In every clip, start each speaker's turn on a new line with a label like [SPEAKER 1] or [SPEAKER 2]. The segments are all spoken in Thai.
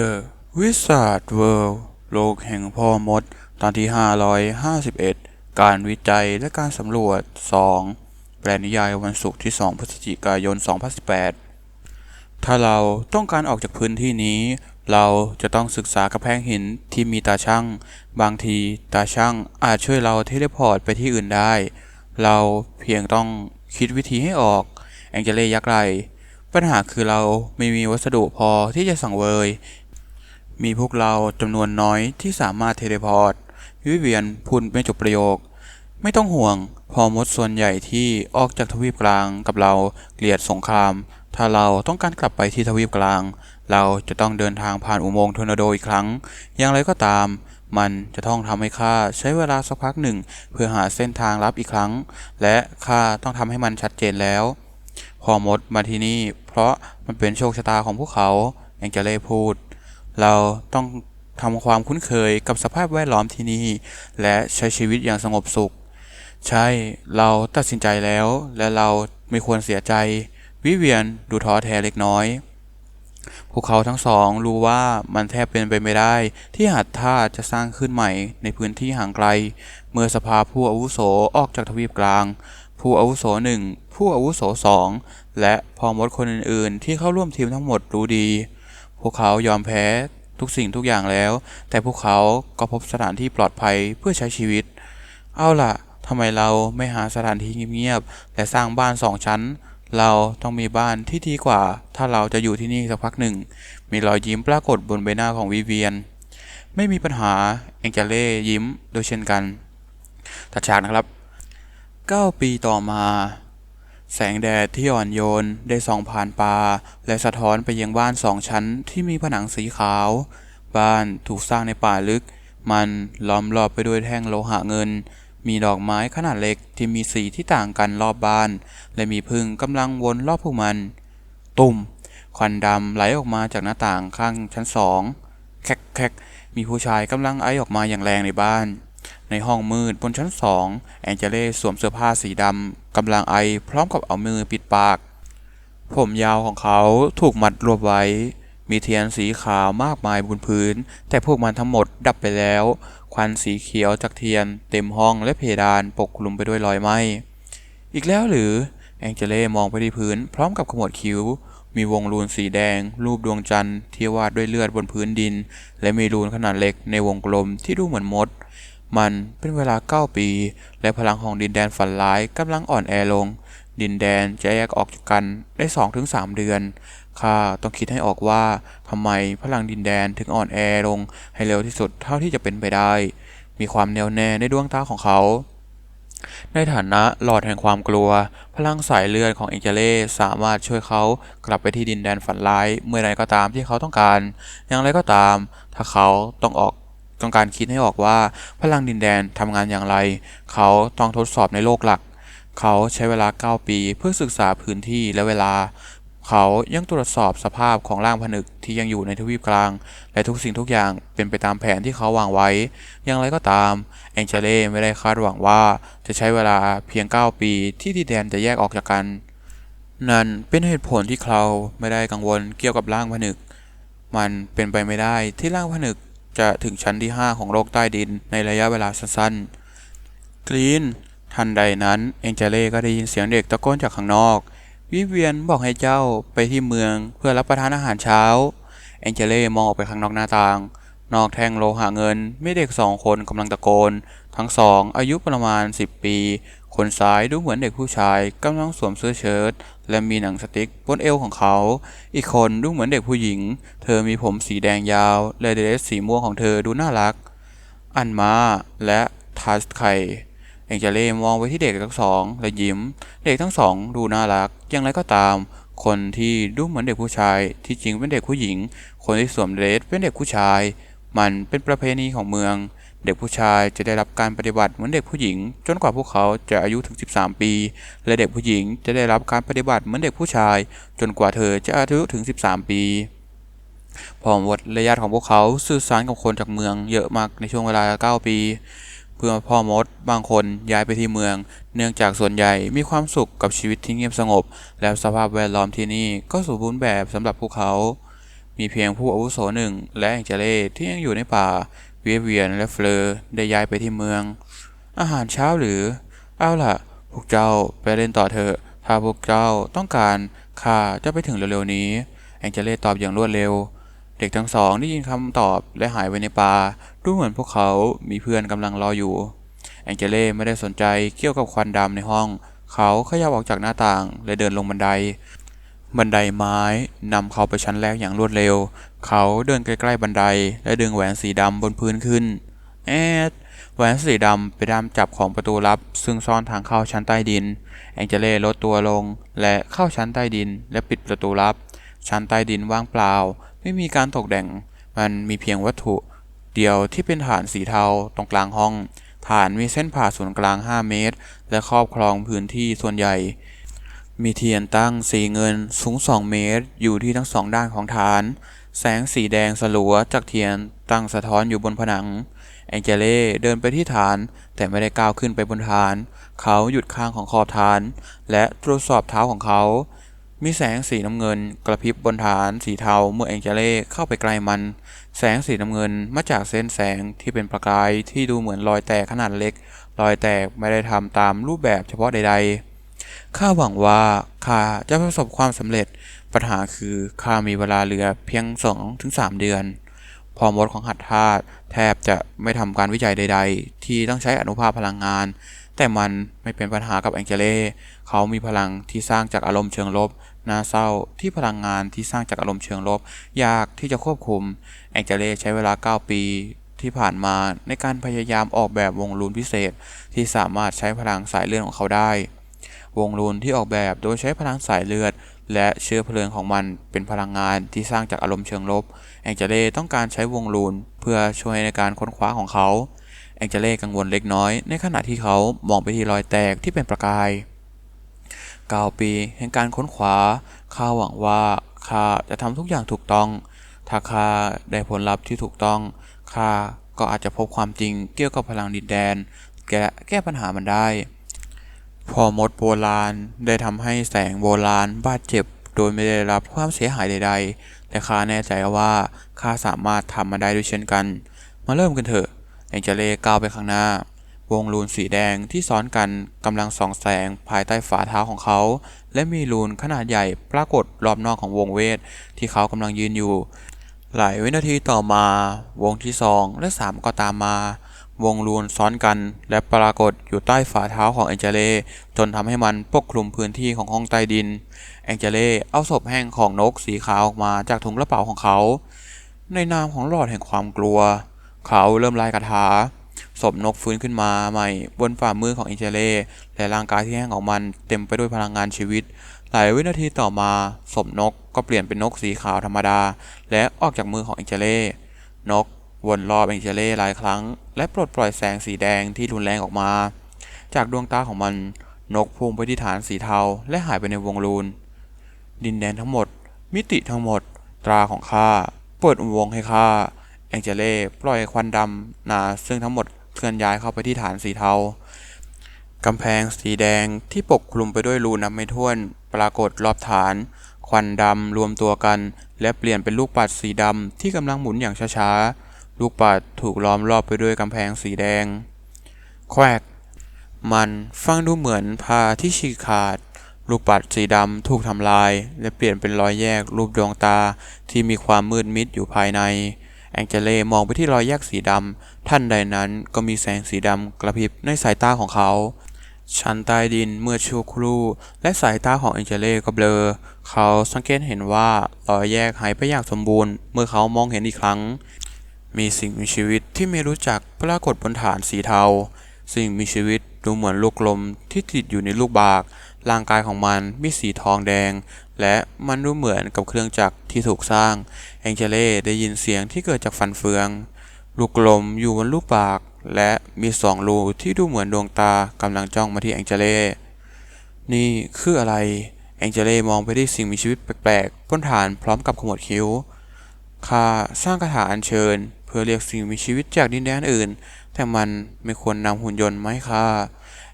[SPEAKER 1] The Wizard World โลกแห่งพ่อมด ตอนที่ 551 การวิจัยและการสำรวจ 2 แปลนิยายวันศุกร์ที่ 2 พฤศจิกายน 2018 ถ้าเราต้องการออกจากพื้นที่นี้ เราจะต้องศึกษากระแพงหินที่มีตาช่าง บางทีตาช่างอาจช่วยเราเทเลพอร์ตไปที่อื่นได้ เราเพียงต้องคิดวิธีให้ออก แองเจเล่ยักษ์ไหลปัญหาคือเราไม่มีวัสดุพอที่จะสังเวย มีพวกเราจำนวนน้อยที่สามารถเทเลพอร์ตวิเวียนพูดไม่จบประโยค ไม่ต้องห่วง พอมดส่วนใหญ่ที่ออกจากทวีปกลางกับเราเกลียดสงคราม ถ้าเราต้องการกลับไปที่ทวีปกลาง เราจะต้องเดินทางผ่านอุโมงค์ทอร์นาโดอีกครั้ง อย่างไรก็ตาม มันจะต้องทำให้ข้าใช้เวลาสักพักหนึ่ง เพื่อหาเส้นทางลับอีกครั้ง และข้าต้องทำให้มันชัดเจนแล้ว พอมดมาที่นี่ เพราะมันเป็นโชคชะตาของพวกเขาแองเจเล่พูด เราต้องทำความคุ้นเคยกับสภาพแวดล้อมที่นี่ และใช้ชีวิตอย่างสงบสุข ใช่เราตัดสินใจแล้ว และเราไม่ควรเสียใจ วิเวียนดูท้อแท้เล็กน้อยพวกเขาทั้งสองรู้ว่ามันแทบเป็นไปไม่ได้ ที่หัดท่าจะสร้างขึ้นใหม่ในพื้นที่ห่างไกล เมื่อสภาผู้อาวุโสออกจากทวีปกลาง ผู้อาวุโสหนึ่งผู้อาวุโสสองและพอมดคนอื่นๆ ที่เข้าร่วมทีมทั้งหมดรู้ดี พวกเขายอมแพ้ทุกสิ่งทุกอย่างแล้ว แต่พวกเขาก็พบสถานที่ปลอดภัยเพื่อใช้ชีวิต เอาล่ะทำไมเราไม่หาสถานที่เงียบๆและสร้างบ้านสองชั้น เราต้องมีบ้านที่ดีกว่า ถ้าเราจะอยู่ที่นี่สักพักหนึ่ง มีรอยยิ้มปรากฏบนใบหน้าของวิเวียน ไม่มีปัญหาแองเจเล่ยิ้มโดยเช่นกันตัดฉากนะครับ 9 ปีต่อมา แสงแดดที่อ่อนโยนได้ส่องผ่านป่าและสะท้อนไปยังบ้านสองชั้นที่มีผนังสีขาว บ้านถูกสร้างในป่าลึก มันล้อมรอบไปด้วยแท่งโลหะเงิน มีดอกไม้ขนาดเล็กที่มีสีที่ต่างกันรอบบ้าน และมีพึ่งกำลังวนรอบพวกมัน ตุ่ม ควันดำไหลออกมาจากหน้าต่างข้างชั้นสองแคกแคกมีผู้ชายกำลังไอออกมาอย่างแรงในบ้าน ในห้องมืดบนชั้นสองแองเจเล่สวมเสื้อผ้าสีดำกำลังไอพร้อมกับเอามือปิดปาก ผมยาวของเขาถูกมัดรวบไว้ มีเทียนสีขาวมากมายบนพื้น แต่พวกมันทั้งหมดดับไปแล้ว ควันสีเขียวจากเทียน เต็มห้องและเพดานปกคลุมไปด้วยรอยไหม้อีกแล้วหรือแองเจเล่มองไปที่พื้น พร้อมกับขมวดคิ้ว มีวงรูนสีแดง รูปดวงจันทร์ที่วาดด้วยเลือดบนพื้นดิน และมีรูนขนาดเล็กในวงกลมที่ดูเหมือนมด มันเป็นเวลา 9 ปี และพลังของดินแดนฝันร้ายกำลังอ่อนแอลง ดินแดนจะแยกออกจากกันได้ 2-3 เดือน ข้าต้องคิดให้ออกว่าทำไมพลังดินแดนถึงอ่อนแอลง ให้เร็วที่สุดเท่าที่จะเป็นไปได้ มีความแน่วแน่ในดวงตาของเขาในฐานะหลอดแห่งความกลัว พลังสายเลือดของเอ็งเจเล่สามารถช่วยเขากลับไปที่ดินแดนฝันร้าย เมื่อใดก็ตามที่เขาต้องการ อย่างไรก็ตาม ถ้าเขาต้องออก ต้องการคิดให้ออกว่าพลังดินแดนทำงานอย่างไร เขาต้องทดสอบในโลกหลัก เขาใช้เวลา 9 ปีเพื่อศึกษาพื้นที่และเวลา เขายังตรวจสอบสภาพของร่างผนึกที่ยังอยู่ในทวีปกลาง และทุกสิ่งทุกอย่างเป็นไปตามแผนที่เขาวางไว้ อย่างไรก็ตามแองเจเล่ไม่ได้คาดหวังว่าจะใช้เวลาเพียง 9 ปีที่ดินแดนจะแยกออกจากกัน นั่นเป็นเหตุผลที่เขาไม่ได้กังวลเกี่ยวกับร่างผนึกมันเป็นไปไม่ได้ที่ร่างผนึก จะถึงชั้นที่ 5 ของโลกใต้ดินในระยะเวลาสั้นๆ กรีน ทันใดนั้นเองเจเล่ก็ได้ยินเสียงเด็กตะโกนจากข้างนอก วิเวียนบอกให้เจ้าไปที่เมืองเพื่อรับประทานอาหารเช้า เองเจเล่มองออกไปข้างนอกหน้าต่าง นอกแท่งโลหะเงินมีเด็กสองคนกำลังตะโกน ทั้งสองอายุประมาณ 10 ปี คนซ้ายดูเหมือนเด็กผู้ชายกำลังสวมเสื้อเชิ้ต และมีหนังสติ๊กบนเอวของเขา อีกคนดูเหมือนเด็กผู้หญิง เธอมีผมสีแดงยาว และเดรสสีม่วงของเธอดูน่ารัก อันมาและทัสไคเองเจเล่มองไปที่เด็กทั้งสอง และยิ้ม เด็กทั้งสองดูน่ารัก อย่างไรก็ตาม คนที่ดูเหมือนเด็กผู้ชาย ที่จริงเป็นเด็กผู้หญิง คนที่สวมเดรสเป็นเด็กผู้ชาย มันเป็นประเพณีของเมือง เด็กผู้ชายจะได้รับการปฏิบัติเหมือนเด็กผู้หญิง จนกว่าพวกเขาจะอายุถึง 13 ปี และเด็กผู้หญิงจะได้รับการปฏิบัติเหมือนเด็กผู้ชาย จนกว่าเธอจะอายุถึง 13 ปีพอหมดระยะของพวกเขาสื่อสารกับคนจากเมืองเยอะมากในช่วงเวลา 9 ปี เพื่อพ่อมดบางคนย้ายไปที่เมือง เนื่องจากส่วนใหญ่มีความสุขกับชีวิตที่เงียบสงบ และสภาพแวดล้อมที่นี่ก็สมบูรณ์แบบสำหรับพวกเขา มีเพียงผู้อาวุโสหนึ่งและแองเจเล่ที่ยังอยู่ในป่า เวียเวียนและเฟลอได้ย้ายไปที่เมือง อาหารเช้าหรือ เอาล่ะ พวกเจ้าไปเล่นต่อเถอะ ถ้าพวกเจ้าต้องการข้าจะไปถึงเร็วๆนี้ แองเจเล่ตอบอย่างรวดเร็ว เด็กทั้งสองได้ยินคำตอบและหายไปในป่า ดูเหมือนพวกเขามีเพื่อนกำลังรออยู่ แองเจเล่ไม่ได้สนใจเกี่ยวกับควันดำในห้อง เขาขยับออกจากหน้าต่างและเดินลงบันได บันไดไม้นำเขาไปชั้นแรกอย่างรวดเร็ว เขาเดินใกล้ๆบันได และดึงแหวนสีดำบนพื้นขึ้น แอดแหวนสีดำไปด้ามจับของประตูลับ ซึ่งซ่อนทางเข้าชั้นใต้ดิน แองเจเล่ลดตัวลง และเข้าชั้นใต้ดิน และปิดประตูลับ ชั้นใต้ดินว่างเปล่า ไม่มีการตกแต่ง มันมีเพียงวัตถุ เดียวที่เป็นฐานสีเทาตรงกลางห้อง ฐานมีเส้นผ่าศูนย์กลาง 5 เมตร และครอบครองพื้นที่ส่วนใหญ่ มีเทียนตั้งสีเงินสูง 2 เมตร อยู่ที่ทั้งสองด้านของฐาน แสงสีแดงสลัวจากเทียนตั้งสะท้อนอยู่บนผนัง แองเจเล่เดินไปที่ฐานแต่ไม่ได้ก้าวขึ้นไปบนฐาน เขาหยุดข้างของขอบฐาน และตรวจสอบเท้าของเขา มีแสงสีน้ำเงินกระพริบบนฐานสีเทาเมื่อแองเจเล่เข้าไปใกล้มัน แสงสีน้ำเงินมาจากเส้นแสงที่เป็นประกายที่ดูเหมือนรอยแตกขนาดเล็ก รอยแตกไม่ได้ทำตามรูปแบบเฉพาะใดๆ ข้าหวังว่าข้าจะประสบความสำเร็จ ปัญหาคือข้ามีเวลาเหลือเพียง2-3เดือน พอมดของหัตถาแทบจะไม่ทำการวิจัยใด ๆ ที่ต้องใช้อนุภาคพลังงาน แต่มันไม่เป็นปัญหากับแองเจเล่เขามีพลังที่สร้างจากอารมณ์เชิงลบน่าเศร้าที่พลังงานที่สร้างจากอารมณ์เชิงลบ ยากที่จะควบคุม แองเจเล่ใช้เวลา 9 ปีที่ผ่านมาในการพยายามออกแบบวงลูนพิเศษ ที่สามารถใช้พลังสายเลือดของเขาได้ วงลูนที่ออกแบบโดยใช้พลังสายเลือด และเชื้อเพลิงของมันเป็นพลังงานที่สร้างจากอารมณ์เชิงลบ แองเจเล่ต้องการใช้วงลูนเพื่อช่วยในการค้นคว้าของเขา แองเจเล่กังวลเล็กน้อย ในขณะที่เขามองไปที่รอยแตกที่เป็นประกาย9ปีแห่งการค้นคว้าข้าหวังว่าข้าจะทำทุกอย่างถูกต้อง ถ้าข้าได้ผลลัพธ์ที่ถูกต้องข้าก็อาจจะพบความจริงเกี่ยวกับพลังดินแดนแก้แก้ปัญหามันได้ พอมดโบราณได้ทำให้แสงโบราณบาดเจ็บโดยไม่ได้รับความเสียหายใดๆแต่ข้าแน่ใจว่าข้าสามารถทำมันได้ด้วยเช่นกัน มาเริ่มกันเถอะแองเจเล่ก้าวไปข้างหน้า วงลูนสีแดงที่ซ้อนกันกำลังส่องแสงภายใต้ฝ่าเท้าของเขา และมีลูนขนาดใหญ่ปรากฏรอบนอกของวงเวท ที่เขากำลังยืนอยู่ หลายวินาทีต่อมา วงที่สองและสามก็ตามมา วงลูนซ้อนกัน และปรากฏอยู่ใต้ฝ่าเท้าของแองเจเล่จนทำให้มันปกคลุมพื้นที่ของห้องใต้ดิน แองเจเล่เอาศพแห้งของนกสีขาวออกมาจากถุงกระเป๋าของเขา ในนามของหลอดแห่งความกลัว เขาเริ่มไล่คาถาศพนกฟื้นขึ้นมาใหม่บนฝ่ามือของแองเจเล่และร่างกายที่แห้งของมันเต็มไปด้วยพลังงานชีวิต หลายวินาทีต่อมาศพนกก็เปลี่ยนเป็นนกสีขาวธรรมดา และออกจากมือของแองเจเล่นก วนรอบแองเจเล่หลายครั้ง และปลดปล่อยแสงสีแดงที่รุนแรงออกมา จากดวงตาของมันนกพุ่งไปที่ฐานสีเทาและหายไปในวงลูน ดินแดนทั้งหมด มิติทั้งหมด ตราของข้าเปิดอุโมงค์ให้ข้าแองเจเล่ปล่อยควันดำหนาซึ่งทั้งหมดเคลื่อนย้ายเข้าไปที่ฐานสีเทากำแพงสีแดงที่ปกคลุมไปด้วยรูนับไม่ถ้วน ปรากฏรอบฐาน ควันดำรวมตัวกัน และเปลี่ยนเป็นลูกปัดสีดำที่กำลังหมุนอย่างช้าๆ ลูกปัดถูกล้อมรอบไปด้วยกำแพงสีแดง แควก มันฟังดูเหมือนผ้าที่ฉีกขาด ลูกปัดสีดำถูกทำลาย และเปลี่ยนเป็นรอยแยกรูปดวงตาที่มีความมืดมิดอยู่ภายใน แองเจเล่มองไปที่รอยแยกสีดำท่านใดนั้นก็มีแสงสีดำกระพริบในสายตาของเขาชั้นใต้ดินเมื่อชั่วครู่ และสายตาของแองเจเล่ก็เบลอ เขาสังเกตเห็นว่ารอยแยกหายไปอย่างสมบูรณ์ เมื่อเขามองเห็นอีกครั้ง มีสิ่งมีชีวิตที่ไม่รู้จักปรากฏบนฐานสีเทา สิ่งมีชีวิตดูเหมือนลูกลมที่ติดอยู่ในลูกบาก ร่างกายของมันมีสีทองแดง และมันดูเหมือนกับเครื่องจักรที่ถูกสร้าง แองเจเล่ได้ยินเสียงที่เกิดจากฟันเฟือง ลูกลมอยู่บนลูกปาก และมีสองรูที่ดูเหมือนดวงตากำลังจ้องมาที่แองเจเล่นี่คืออะไร แองเจเล่มองไปที่สิ่งมีชีวิตแปลกๆบนฐานพร้อมกับขมวดคิ้วข้าสร้างคาถาอัญเชิญ พื่อเรียกสิ่งมีชีวิตจากดินแดนอื่น แต่มันไม่ควรนำหุ่นยนต์มาให้ข้า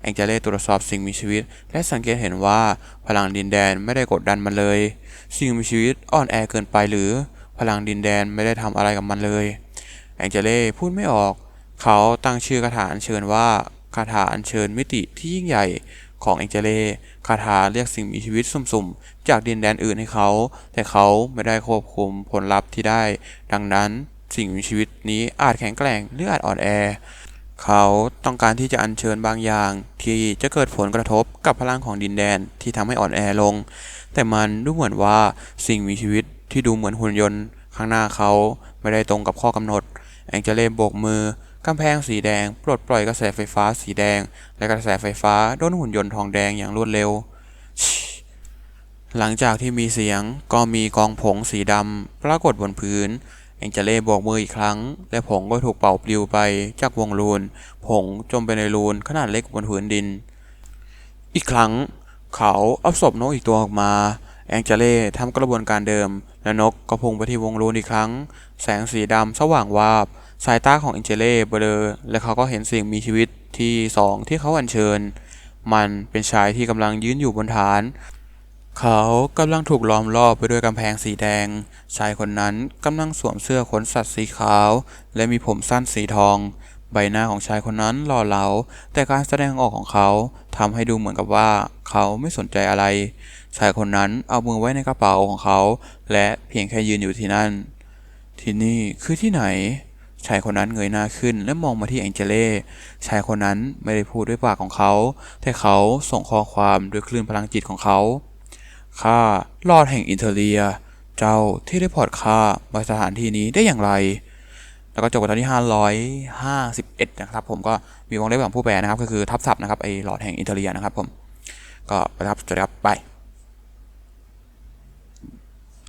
[SPEAKER 1] แองเจเล่ตรวจสอบสิ่งมีชีวิต และสังเกตเห็นว่าพลังดินแดนไม่ได้กดดันมันเลย สิ่งมีชีวิตอ่อนแอเกินไปหรือพพลังดินแดนไม่ได้ทำอะไรกับมันเลย แองเจเล่พูดไม่ออก เขาตั้งชื่อคาถาอัญเชิญว่าคาถาอัญเชิญมิติที่ยิ่งใหญ่ของแองเจเล่คาถาเรียกสิ่งมีชีวิตสุ่มๆ จากดินแดนอื่นให้เขา แต่เขาไม่ได้ควบคุมผลลัพธ์ที่ได้ ดังนั้น สิ่งมีชีวิตนี้อาจแข็งแกร่งหรืออาจอ่อนแอ เขาต้องการที่จะอัญเชิญบางอย่าง ที่จะเกิดผลกระทบกับพลังของดินแดนที่ทำให้อ่อนแอลง แต่มันดูเหมือนว่าสิ่งมีชีวิตที่ดูเหมือนหุ่นยนต์ ข้างหน้าเขาไม่ได้ตรงกับข้อกำหนด แองเจเล่โบกมือกำแพงสีแดงปลดปล่อยกระแสไฟฟ้าสีแดง และกระแสไฟฟ้าโดนหุ่นยนต์ทองแดงอย่างรวดเร็ว หลังจากที่มีเสียงก็มีกองผงสีดำปรากฏบนพื้น แองเจเล่โบกมืออีกครั้ง และผงก็ถูกเป่าปลิวไปจากวงลูน ผงจมไปในลูนขนาดเล็กบนพื้นดิน อีกครั้ง เขาเอาศพนกอีกตัวออกมา แองเจเล่ทำกระบวนการเดิม และนกก็พุ่งไปที่วงลูนอีกครั้ง แสงสีดำสว่างวาบ สายตาของแองเจเล่เบลอและเขาก็เห็นสิ่งมีชีวิตที่สองที่เขาอัญเชิญ มันเป็นชายที่กำลังยืนอยู่บนฐาน เขากำลังถูกล้อมรอบไปด้วยกำแพงสีแดง ชายคนนั้นกำลังสวมเสื้อขนสัตว์สีขาว และมีผมสั้นสีทอง ใบหน้าของชายคนนั้นหล่อเหลา แต่การแสดงออกของเขาทำให้ดูเหมือนกับว่าเขาไม่สนใจอะไร ชายคนนั้นเอามือไว้ในกระเป๋าของเขา และเพียงแค่ยืนอยู่ที่นั่น ที่นี่คือที่ไหน ชายคนนั้นเงยหน้าขึ้นและมองมาที่แองเจเล่ชายคนนั้นไม่ได้พูดด้วยปากของเขา แต่เขาส่งข้อความด้วยคลื่นพลังจิตของเขา ข้าลอดแห่งอินเทเลีย เจ้าที่ได้พอดข้ามาสถานที่นี้ได้อย่างไร แล้วก็จบกันตอนที่ 551 นะครับ ผมก็มีวงเล็บของผู้แปลนะครับ ก็คือทับศัพท์นะครับไอ้หลอดแห่งอินเทเลียนะครับ ผมก็ไปครับสวัสดีครับไป